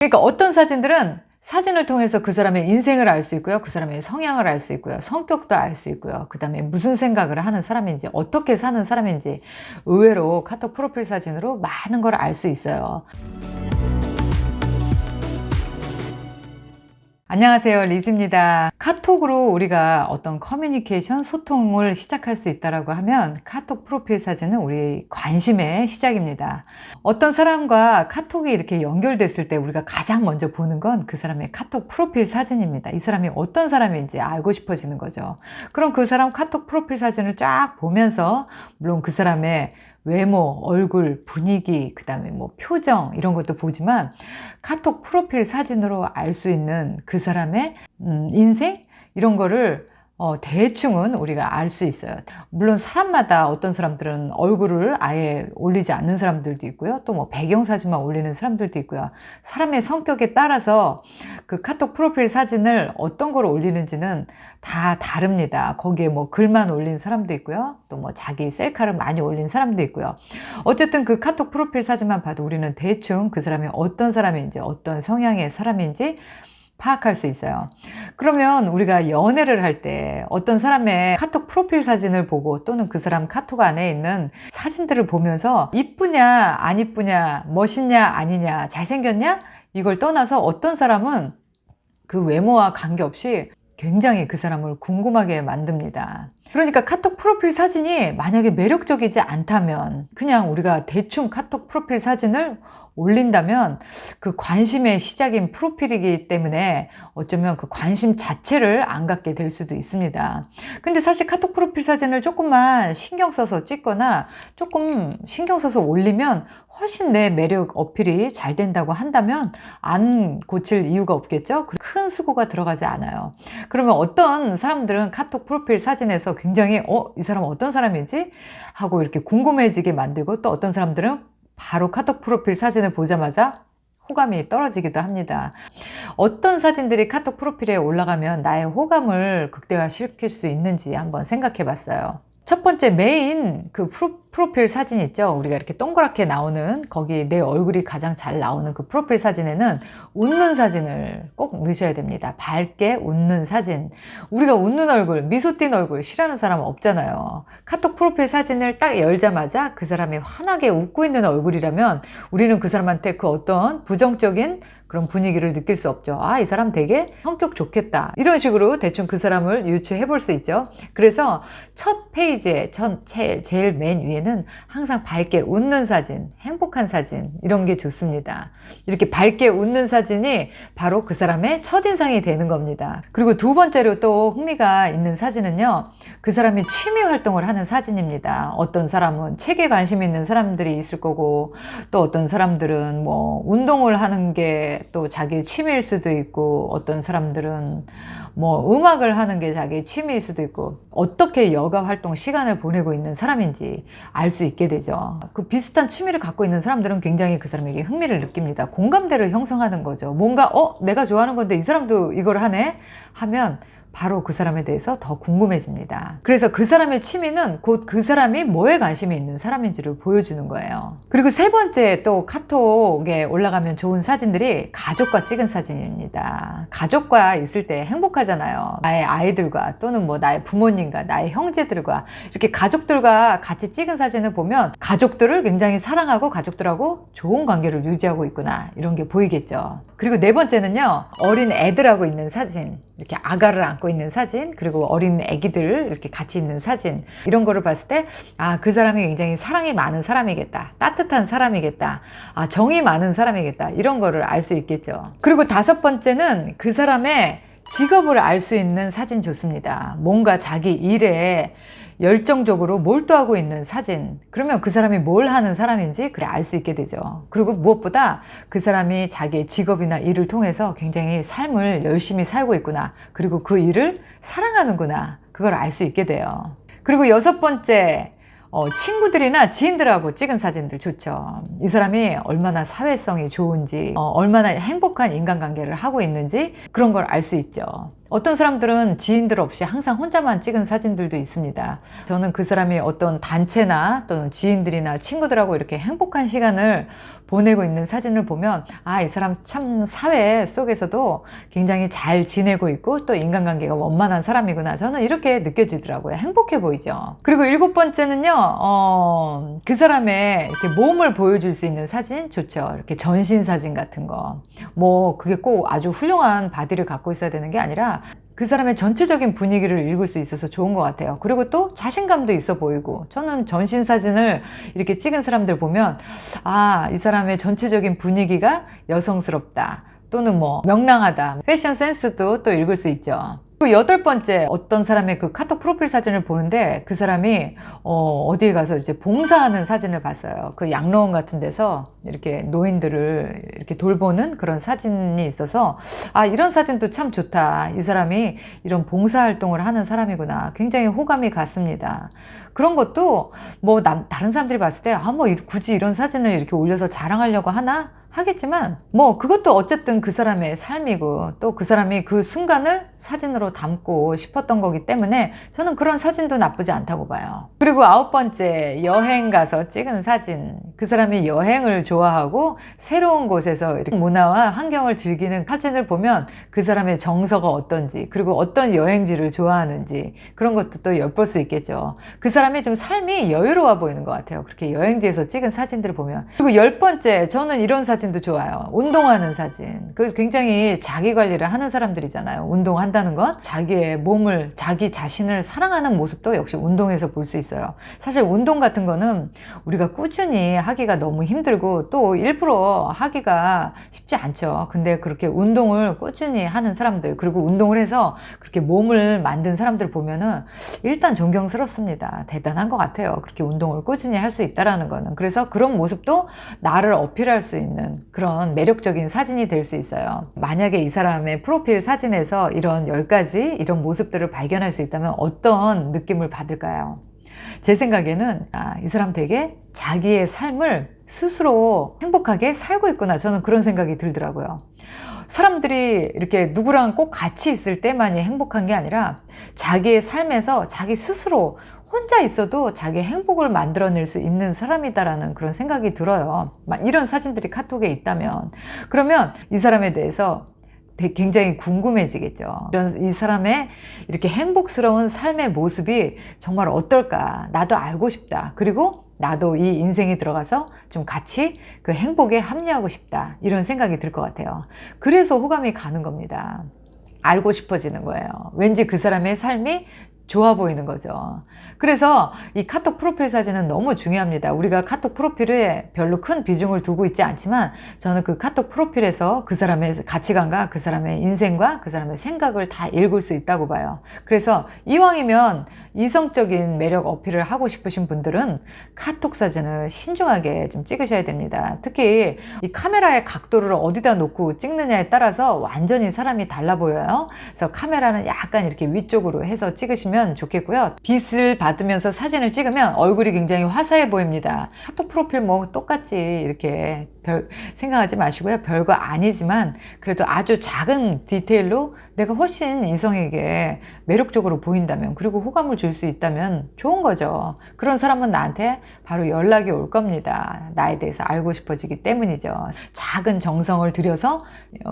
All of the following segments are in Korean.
그러니까 어떤 사진들은 사진을 통해서 그 사람의 인생을 알 수 있고요. 그 사람의 성향을 알 수 있고요. 성격도 알 수 있고요. 그 다음에 무슨 생각을 하는 사람인지, 어떻게 사는 사람인지 의외로 카톡 프로필 사진으로 많은 걸 알 수 있어요. 안녕하세요. 리즈입니다. 카톡으로 우리가 어떤 커뮤니케이션, 소통을 시작할 수 있다라고 하면 카톡 프로필 사진은 우리 관심의 시작입니다. 어떤 사람과 카톡이 이렇게 연결됐을 때 우리가 가장 먼저 보는 건 그 사람의 카톡 프로필 사진입니다. 이 사람이 어떤 사람인지 알고 싶어지는 거죠. 그럼 그 사람 카톡 프로필 사진을 쫙 보면서 물론 그 사람의 외모, 얼굴, 분위기, 그 다음에 뭐 표정 이런 것도 보지만 카톡 프로필 사진으로 알 수 있는 그 사람의 음, 인생? 이런 거를 어, 대충은 우리가 알 수 있어요. 물론 사람마다 어떤 사람들은 얼굴을 아예 올리지 않는 사람들도 있고요. 또 뭐 배경 사진만 올리는 사람들도 있고요. 사람의 성격에 따라서 그 카톡 프로필 사진을 어떤 걸 올리는지는 다 다릅니다. 거기에 뭐 글만 올린 사람도 있고요. 또 뭐 자기 셀카를 많이 올린 사람도 있고요. 어쨌든 그 카톡 프로필 사진만 봐도 우리는 대충 그 사람이 어떤 사람인지 어떤 성향의 사람인지 파악할 수 있어요. 그러면 우리가 연애를 할 때 어떤 사람의 카톡 프로필 사진을 보고 또는 그 사람 카톡 안에 있는 사진들을 보면서 이쁘냐, 안 이쁘냐, 멋있냐, 아니냐, 잘생겼냐? 이걸 떠나서 어떤 사람은 그 외모와 관계없이 굉장히 그 사람을 궁금하게 만듭니다. 그러니까 카톡 프로필 사진이 만약에 매력적이지 않다면 그냥 우리가 대충 카톡 프로필 사진을 올린다면 그 관심의 시작인 프로필이기 때문에 어쩌면 그 관심 자체를 안 갖게 될 수도 있습니다. 근데 사실 카톡 프로필 사진을 조금만 신경 써서 찍거나 조금 신경 써서 올리면 훨씬 내 매력 어필이 잘 된다고 한다면 안 고칠 이유가 없겠죠? 큰 수고가 들어가지 않아요. 그러면 어떤 사람들은 카톡 프로필 사진에서 굉장히 어, 이 사람 어떤 사람이지? 하고 이렇게 궁금해지게 만들고 또 어떤 사람들은 바로 카톡 프로필 사진을 보자마자 호감이 떨어지기도 합니다. 어떤 사진들이 카톡 프로필에 올라가면 나의 호감을 극대화시킬 수 있는지 한번 생각해 봤어요. 첫 번째 메인 그 프로, 프로 필 사진 있죠. 우리가 이렇게 동그랗게 나오는 거기 내 얼굴이 가장 잘 나오는 그 프로필 사진에는 웃는 사진을 꼭 넣으셔야 됩니다. 밝게 웃는 사진. 우리가 웃는 얼굴, 미소 띈 얼굴 싫어하는 사람은 없잖아요. 카톡 프로필 사진을 딱 열자마자 그 사람이 환하게 웃고 있는 얼굴이라면 우리는 그 사람한테 그 어떤 부정적인 그런 분위기를 느낄 수 없죠. 아, 이 사람 되게 성격 좋겠다. 이런 식으로 대충 그 사람을 유추해 볼 수 있죠. 그래서 첫 페이지에 첫 제일, 제일 맨 위에는 항상 밝게 웃는 사진, 행복한 사진 이런 게 좋습니다. 이렇게 밝게 웃는 사진이 바로 그 사람의 첫인상이 되는 겁니다. 그리고 두 번째로 또 흥미가 있는 사진은요. 그 사람이 취미 활동을 하는 사진입니다. 어떤 사람은 책에 관심 있는 사람들이 있을 거고 또 어떤 사람들은 뭐 운동을 하는 게또 자기 취미일 수도 있고 어떤 사람들은 뭐 음악을 하는 게 자기 취미일 수도 있고 어떻게 여가 활동 시간을 보내고 있는 사람인지 알 수 있게 되죠. 그 비슷한 취미를 갖고 있는 사람들은 굉장히 그 사람에게 흥미를 느낍니다. 공감대를 형성하는 거죠. 뭔가 어 내가 좋아하는 건데 이 사람도 이걸 하네 하면 바로 그 사람에 대해서 더 궁금해집니다. 그래서 그 사람의 취미는 곧 그 사람이 뭐에 관심이 있는 사람인지를 보여주는 거예요. 그리고 세 번째 또 카톡에 올라가면 좋은 사진들이 가족과 찍은 사진입니다. 가족과 있을 때 행복하잖아요. 나의 아이들과 또는 뭐 나의 부모님과 나의 형제들과 이렇게 가족들과 같이 찍은 사진을 보면 가족들을 굉장히 사랑하고 가족들하고 좋은 관계를 유지하고 있구나 이런 게 보이겠죠. 그리고 네 번째는요 어린 애들하고 있는 사진 이렇게 아가를 안고 있는 사진 그리고 어린 애기들 이렇게 같이 있는 사진 이런 거를 봤을 때 아 그 사람이 굉장히 사랑이 많은 사람이겠다 따뜻한 사람이겠다 아 정이 많은 사람이겠다 이런 거를 알 수 있겠죠. 그리고 다섯 번째는 그 사람의 직업을 알 수 있는 사진 좋습니다. 뭔가 자기 일에 열정적으로 몰두하고 있는 사진. 그러면 그 사람이 뭘 하는 사람인지 그래 알 수 있게 되죠. 그리고 무엇보다 그 사람이 자기의 직업이나 일을 통해서 굉장히 삶을 열심히 살고 있구나. 그리고 그 일을 사랑하는구나. 그걸 알 수 있게 돼요. 그리고 여섯 번째, 어, 친구들이나 지인들하고 찍은 사진들 좋죠. 이 사람이 얼마나 사회성이 좋은지, 어, 얼마나 행복한 인간관계를 하고 있는지 그런 걸 알 수 있죠. 어떤 사람들은 지인들 없이 항상 혼자만 찍은 사진들도 있습니다. 저는 그 사람이 어떤 단체나 또는 지인들이나 친구들하고 이렇게 행복한 시간을 보내고 있는 사진을 보면 아, 이 사람 참 사회 속에서도 굉장히 잘 지내고 있고 또 인간관계가 원만한 사람이구나. 저는 이렇게 느껴지더라고요. 행복해 보이죠. 그리고 일곱 번째는요, 어, 그 사람의 이렇게 몸을 보여줄 수 있는 사진 좋죠. 이렇게 전신 사진 같은 거. 뭐, 그게 꼭 아주 훌륭한 바디를 갖고 있어야 되는 게 아니라 그 사람의 전체적인 분위기를 읽을 수 있어서 좋은 것 같아요. 그리고 또 자신감도 있어 보이고, 저는 전신 사진을 이렇게 찍은 사람들 보면, 아, 이 사람의 전체적인 분위기가 여성스럽다. 또는 뭐, 명랑하다. 패션 센스도 또 읽을 수 있죠. 그 여덟 번째 어떤 사람의 그 카톡 프로필 사진을 보는데 그 사람이 어 어디에 가서 이제 봉사하는 사진을 봤어요. 그 양로원 같은 데서 이렇게 노인들을 이렇게 돌보는 그런 사진이 있어서 아 이런 사진도 참 좋다. 이 사람이 이런 봉사 활동을 하는 사람이구나. 굉장히 호감이 갔습니다. 그런 것도 뭐 남, 다른 사람들이 봤을 때 아 뭐 굳이 이런 사진을 이렇게 올려서 자랑하려고 하나? 하겠지만 뭐 그것도 어쨌든 그 사람의 삶이고 또 그 사람이 그 순간을 사진으로 담고 싶었던 거기 때문에 저는 그런 사진도 나쁘지 않다고 봐요. 그리고 아홉 번째 여행 가서 찍은 사진. 그 사람이 여행을 좋아하고 새로운 곳에서 이렇게 문화와 환경을 즐기는 사진을 보면 그 사람의 정서가 어떤지 그리고 어떤 여행지를 좋아하는지 그런 것도 또 엿볼 수 있겠죠. 그 사람이 좀 삶이 여유로워 보이는 것 같아요. 그렇게 여행지에서 찍은 사진들을 보면. 그리고 열 번째 저는 이런 사진도 좋아요. 운동하는 사진. 그 굉장히 자기 관리를 하는 사람들이잖아요. 운동한 한다는 건 자기의 몸을, 자기 자신을 사랑하는 모습도 역시 운동에서 볼 수 있어요. 사실 운동 같은 거는 우리가 꾸준히 하기가 너무 힘들고 또 일부러 하기가 쉽지 않죠. 근데 그렇게 운동을 꾸준히 하는 사람들, 그리고 운동을 해서 그렇게 몸을 만든 사람들 보면은 일단 존경스럽습니다. 대단한 것 같아요. 그렇게 운동을 꾸준히 할 수 있다라는 거는. 그래서 그런 모습도 나를 어필할 수 있는 그런 매력적인 사진이 될 수 있어요. 만약에 이 사람의 프로필 사진에서 이런 10가지 이런 모습들을 발견할 수 있다면 어떤 느낌을 받을까요? 제 생각에는 아, 이 사람 되게 자기의 삶을 스스로 행복하게 살고 있구나. 저는 그런 생각이 들더라고요. 사람들이 이렇게 누구랑 꼭 같이 있을 때만이 행복한 게 아니라 자기의 삶에서 자기 스스로 혼자 있어도 자기 행복을 만들어낼 수 있는 사람이다라는 그런 생각이 들어요. 이런 사진들이 카톡에 있다면. 그러면 이 사람에 대해서 굉장히 궁금해지겠죠. 이런 이 사람의 이렇게 행복스러운 삶의 모습이 정말 어떨까? 나도 알고 싶다. 그리고 나도 이 인생에 들어가서 좀 같이 그 행복에 합류하고 싶다. 이런 생각이 들 것 같아요. 그래서 호감이 가는 겁니다. 알고 싶어지는 거예요. 왠지 그 사람의 삶이 좋아 보이는 거죠. 그래서 이 카톡 프로필 사진은 너무 중요합니다. 우리가 카톡 프로필에 별로 큰 비중을 두고 있지 않지만 저는 그 카톡 프로필에서 그 사람의 가치관과 그 사람의 인생과 그 사람의 생각을 다 읽을 수 있다고 봐요. 그래서 이왕이면 이성적인 매력 어필을 하고 싶으신 분들은 카톡 사진을 신중하게 좀 찍으셔야 됩니다. 특히 이 카메라의 각도를 어디다 놓고 찍느냐에 따라서 완전히 사람이 달라 보여요. 그래서 카메라는 약간 이렇게 위쪽으로 해서 찍으시면 좋겠고요. 빛을 받으면서 사진을 찍으면 얼굴이 굉장히 화사해 보입니다. 카톡 프로필 뭐 똑같이 이렇게 별 생각하지 마시고요. 별거 아니지만 그래도 아주 작은 디테일로 내가 훨씬 이성에게 매력적으로 보인다면 그리고 호감을 줄 수 있다면 좋은 거죠. 그런 사람은 나한테 바로 연락이 올 겁니다. 나에 대해서 알고 싶어지기 때문이죠. 작은 정성을 들여서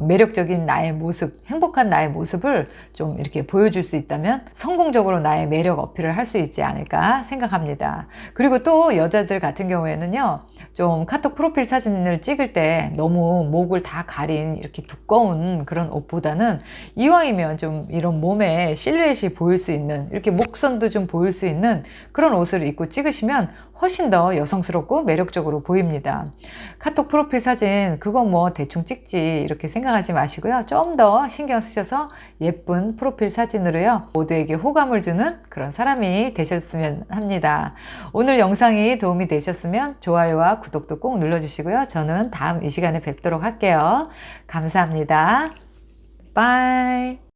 매력적인 나의 모습, 행복한 나의 모습을 좀 이렇게 보여줄 수 있다면 성공적으로 나의 매력 어필을 할 수 있지 않을까 생각합니다. 그리고 또 여자들 같은 경우에는요. 좀 카톡 프로필 사진을 찍을 때 너무 목을 다 가린 이렇게 두꺼운 그런 옷보다는 이 왕이면 좀 이런 몸에 실루엣이 보일 수 있는 이렇게 목선도 좀 보일 수 있는 그런 옷을 입고 찍으시면 훨씬 더 여성스럽고 매력적으로 보입니다. 카톡 프로필 사진 그거 뭐 대충 찍지 이렇게 생각하지 마시고요. 좀 더 신경 쓰셔서 예쁜 프로필 사진으로요. 모두에게 호감을 주는 그런 사람이 되셨으면 합니다. 오늘 영상이 도움이 되셨으면 좋아요와 구독도 꼭 눌러주시고요. 저는 다음 이 시간에 뵙도록 할게요. 감사합니다. 바이.